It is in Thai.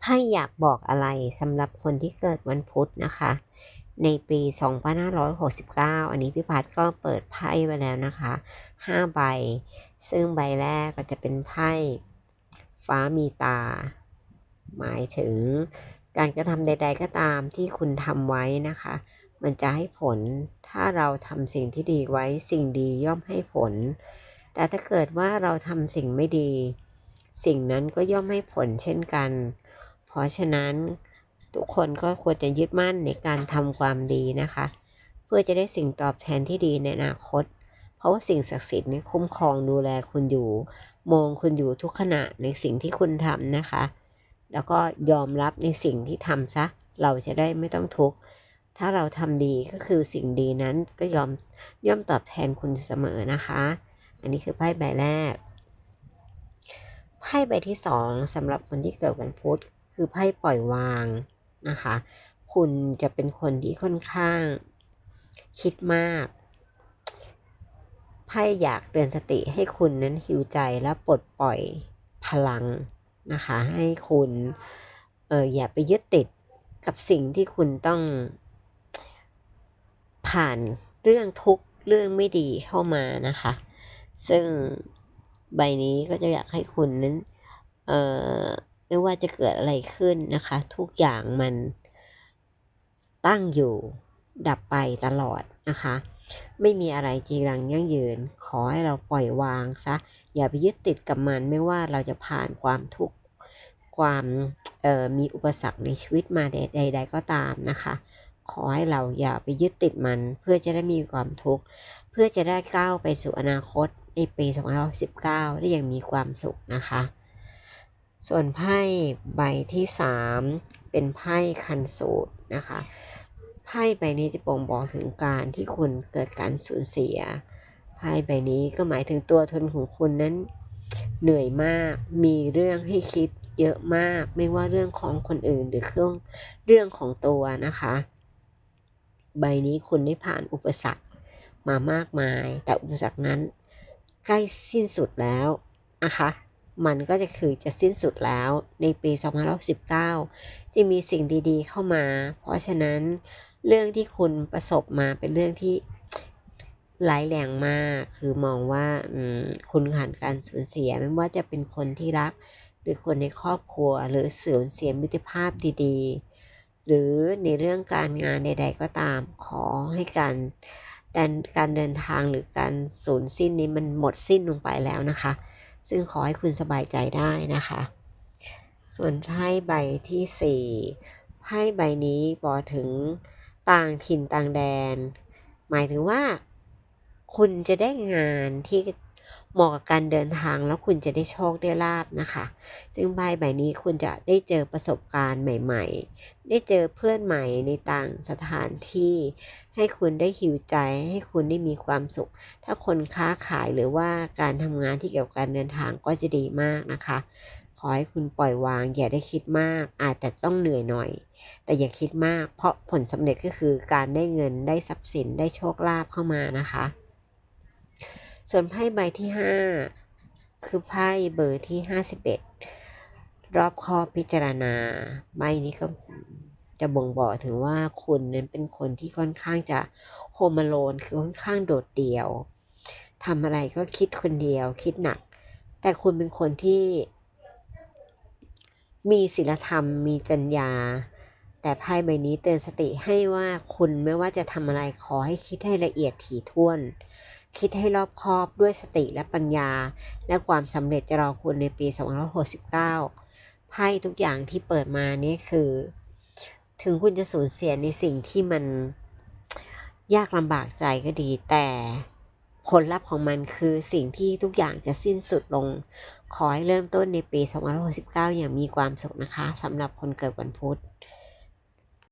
ไพ่อยากบอกอะไรสำหรับคนที่เกิดวันพุธนะคะ ในปี 2569 อันนี้พี่พัดก็เปิดไพ่ไว้แล้วนะคะ 5 ใบ ซึ่งใบแรกก็จะเป็นไพ่ฟ้ามีตา หมายถึงการกระทำใด ๆ ก็ตามที่คุณทำไว้นะคะ มันจะให้ผลถ้าเราทำสิ่งที่ดีไว้สิ่งดีย่อมให้ผล แต่ถ้าเกิดว่าเราทำสิ่งไม่ดี สิ่งนั้นก็ย่อมให้ผลเช่นกัน เพราะฉะนั้นทุกคนก็ควรจะยึดมั่นในการทำความดีนะคะ เพื่อจะได้สิ่งตอบแทนที่ดีในอนาคต เพราะว่าสิ่งศักดิ์สิทธิ์นี่คุ้มครองดูแลคุณอยู่ มองคุณอยู่ทุกขณะในสิ่งที่คุณทำนะคะ แล้วก็ยอมรับในสิ่งที่ทำซะ เราจะได้ไม่ต้องทุกข์ถ้าเราทำดีก็คือสิ่งดีนั้นก็ยอมย่อมตอบแทนคุณเสมอนะคะ อันนี้คือไพ่ใบแรกไพ่ใบที่สองสำหรับคนที่เกิดวันพุธ คือไพ่ปล่อยวางนะคะ คุณจะเป็นคนที่ค่อนข้างคิดมากไพ่อยากเตือนสติให้คุณนั้นหิวใจและปลดปล่อยพลังนะคะ ให้คุณเอออย่าไปยึดติดกับสิ่งที่คุณต้อง ผ่านเรื่องทุกข์เรื่องไม่ดีเข้ามานะคะ ซึ่งใบนี้ก็จะอยากให้คุณนั้นเออ ไม่ว่าจะเกิดอะไรขึ้นนะคะ ทุกอย่างมันตั้งอยู่ดับไปตลอดนะคะ ไม่มีอะไรจีรังยั่งยืน ขอให้เราปล่อยวางซะอย่าไปยึดติดกับมันไม่ว่าเราจะผ่านความทุกข์ความมีอุปสรรคในชีวิตมาใด ๆ ก็ตามนะคะ ขอให้เราอย่าไปยึดติดมัน เพื่อจะได้มีความทุกข์เพื่อจะได้ก้าวไปสู่อนาคตในปี 2019 ได้อย่างมีความสุขนะคะ ส่วนไพ่ใบที่ 3 เป็นไพ่คันสูตรนะคะ ไพ่ใบนี้จะบ่งบอกถึงการที่คุณเกิดการสูญเสีย ไพ่ใบนี้ก็หมายถึงตัวตนของคุณนั้นเหนื่อยมาก มีเรื่องให้คิดเยอะมาก ไม่ว่าเรื่องของคนอื่นหรือเรื่องเรื่องของตัวนะคะ ใบนี้คุณได้ผ่านอุปสรรคมามากมาย แต่อุปสรรคนั้นใกล้สิ้นสุดแล้วนะคะ มันก็จะคือจะสิ้นสุดแล้วในปี2019จะมีสิ่งดีๆเข้ามา เพราะฉะนั้นเรื่องที่คุณประสบมาเป็นเรื่องที่ร้ายแรงมาก คือมองว่าคุณผ่านการสูญเสีย ไม่ว่าจะเป็นคนที่รัก หรือคนในครอบครัว หรือสูญเสียมิตรภาพดีๆ หรือในเรื่องการงานใด ๆ ก็ตาม ขอให้การการเดินทางหรือการสูญสิ้นนี้มันหมดสิ้นลงไปแล้วนะคะ ซึ่งขอให้คุณสบายใจได้นะคะ ส่วนไพ่ใบที่สี่ไพ่ใบนี้บอกถึงต่างถิ่นต่างแดน หมายถึงว่า คุณจะได้งานที่ เหมาะกับการเดินทางแล้วคุณจะได้โชคได้ลาบนะคะ ซึ่งใบใบนี้คุณจะได้เจอประสบการณ์ใหม่ ๆ ได้เจอเพื่อนใหม่ในต่างสถานที่ ให้คุณได้หิวใจ ให้คุณได้มีความสุข ถ้าคนค้าขายหรือว่าการทำงานที่เกี่ยวกับการเดินทางก็จะดีมากนะคะ ขอให้คุณปล่อยวาง อย่าได้คิดมาก อาจจะต้องเหนื่อยหน่อย แต่อย่าคิดมาก เพราะผลสำเร็จก็คือการได้เงินได้ทรัพย์สินได้โชคลาภเข้ามานะคะ ส่วนไพ่ใบที่ 5 คือไพ่เบอร์ที่ 51 รอบคอบพิจารณา ใบนี้ก็จะบ่งบอกถึงว่าคุณนั้นเป็นคนที่ค่อนข้างจะโฮมโลนคือค่อนข้างโดดเดี่ยวทำอะไรก็คิดคนเดียวคิดหนัก แต่คุณเป็นคนที่มีศีลธรรมมีจัญญาแต่ไพ่ใบนี้เตือนสติให้ว่าคุณไม่ว่าจะทำอะไรขอให้คิดให้ละเอียดถี่ถ้วน คิดให้รอบคอบด้วยสติและปัญญา และความสำเร็จจะรอคุณในปี 2569 ไพ่ทุกอย่างที่เปิดมานี่คือ ถึงคุณจะสูญเสียในสิ่งที่มันยากลำบากใจก็ดี แต่ผลลัพธ์ของมันคือสิ่งที่ทุกอย่างจะสิ้นสุดลง ขอให้เริ่มต้นในปี 2569 อย่างมีความสุขนะคะสำหรับคนเกิดวันพุธ